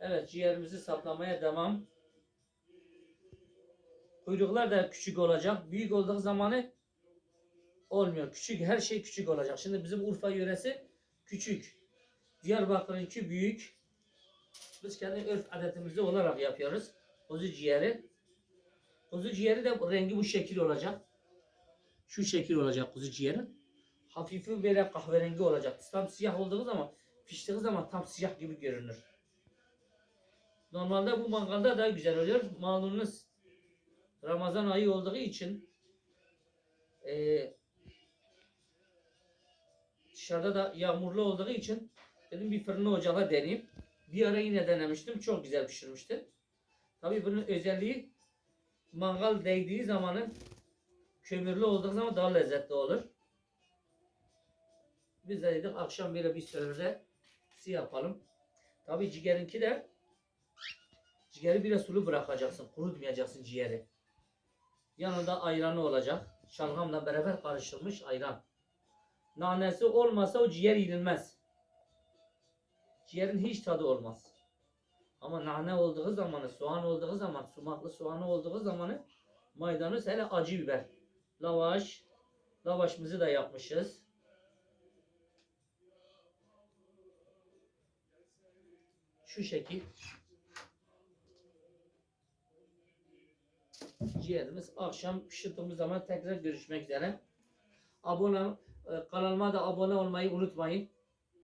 Evet ciğerimizi saplamaya devam. Kuyruklar da küçük olacak. Büyük olduğu zamanı olmuyor. Küçük her şey küçük olacak. Şimdi bizim Urfa yöresi küçük. Diyarbakır'ınki büyük. Biz kendi örf adetimizi olarak yapıyoruz. Kuzu ciğeri. Kuzu ciğeri de rengi bu şekil olacak. Şu şekil olacak kuzu ciğerin. Hafifi böyle kahverengi olacak. Tam siyah olduğu zaman piştiği zaman tam siyah gibi görünür. Normalde bu mangalda da güzel oluyor. Malumunuz Ramazan ayı olduğu için eee dışarıda da yağmurlu olduğu için dedim bir fırını ocağa deneyeyim. Bir ara yine denemiştim. Çok güzel pişirmişti. Tabii bunun özelliği mangal değdiği zamanı kömürlü olduğu zaman daha lezzetli olur. Biz de dedik akşam böyle bir sörde yapalım. Tabii ciğerinki de ciğeri biraz sulu bırakacaksın. Kurutmayacaksın ciğeri. Yanında ayranı olacak. Şalgamla beraber karıştırılmış ayran. Nanesi olmasa o ciğer yenilmez. Ciğerin hiç tadı olmaz. Ama nane olduğu zamanı, soğan olduğu zaman, sumaklı soğanı olduğu zamanı maydanoz hele acı biber. Lavaş. Lavaşımızı da yapmışız. Şu şekil. Ciğerimiz akşam pişirdiğimiz zaman tekrar görüşmek üzere. Abone e, kanalıma da abone olmayı unutmayın.